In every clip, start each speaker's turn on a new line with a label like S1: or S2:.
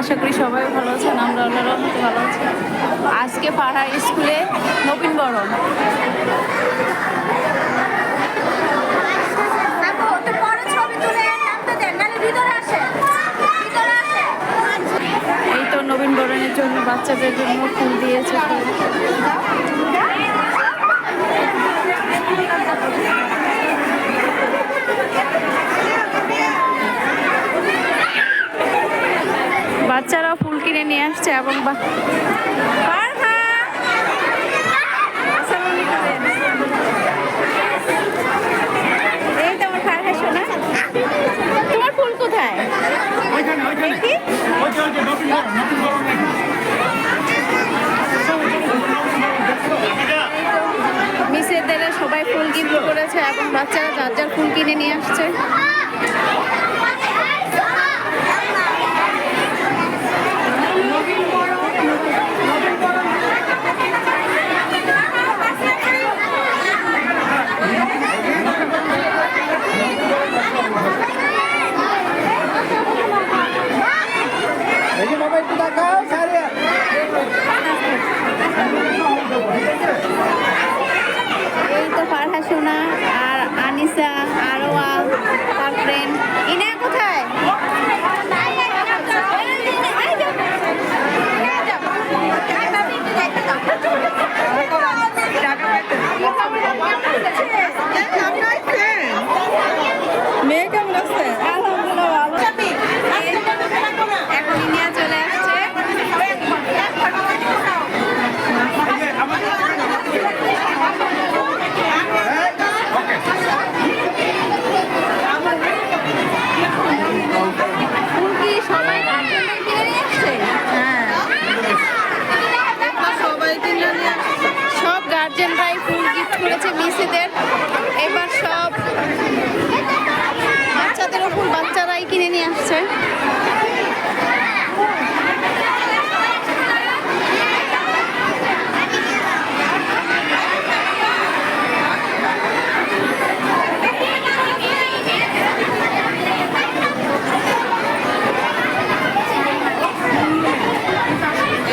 S1: আশা করি সবাই ভালো আছেন, আমরা রহমতে ভালো আছি আজকে পাড়ার স্কুলে নবীন বরণ। এই তো নবীন বরণের জন্য বাচ্চাদের জন্য ফুল দিয়েছে বাচ্চারা ফুল কিনে নিয়ে আসছে এবং। তোমার ফুল কোথায়?
S2: এখানে।
S1: মিসেদের সবাই ফুল গিফট করেছে এবং বাচ্চারা যার যার ফুল কিনে নিয়ে আসছে
S2: এই যে বাবা একটু দেখাও সারিয়া
S1: এই তো ফারহা সোনা আর আনিসা আরোয়া তার ফ্রেন্ড ইনা কোথায় মেয়ে কেমন আছে আলহামদুলিল্লাহ ভালো এখন ইনিয়া চলে আসছে ফুল কি সবাই গার্জেনরা কিনে নিয়ে আসছে হ্যাঁ সবাই কিনে নিয়ে আসছে। সব ভাই ফুল গিফট করেছে মিসিদের। এবার সব বাচ্চাদেরও ফুল বাচ্চারাই কিনে নিয়ে আসছে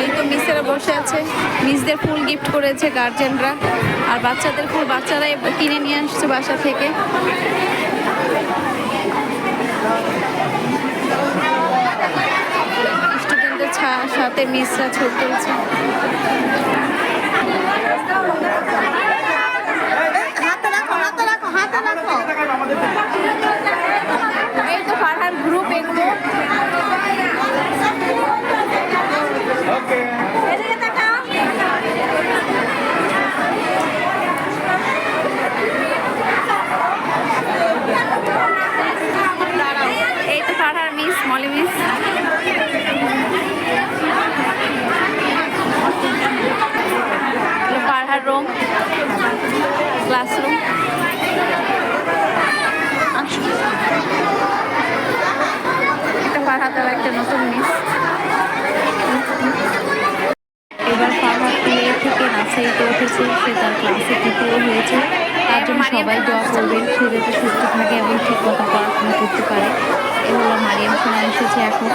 S1: এই তো মিসেরা বসে আছে। মিসদের ফুল গিফট করেছে গার্জেনরা আর বাচ্চাদের ফুল বাচ্চারাই কিনে নিয়ে আসছে বাসা থেকে। স্টুডেন্টদের সাথে মিসরা ছবি তুলছে।
S3: হাতে রাখো, হাতে রাখো, হাতে রাখো।
S1: এই তো ফারহার গ্রুপ এগুলো
S2: ওকে
S3: এদিকে তাকাও।
S1: এই তো ফারহার মিস মলি মিস রুম ক্লাসরুম এটা ফারহাতের একটা নতুন মিস। এবার ফারহাদ প্লে থেকে নার্সারিতে উঠেছে সে তার ক্লাসে তৃতীয় হয়েছে। তার জন্য সবাই দোয়া করবেন সে যাতে সুস্থ থাকে এবং ঠিক মতো পড়াশোনা করতে পারে। এ হলো মারিয়াম সোনা এসেছে এখন।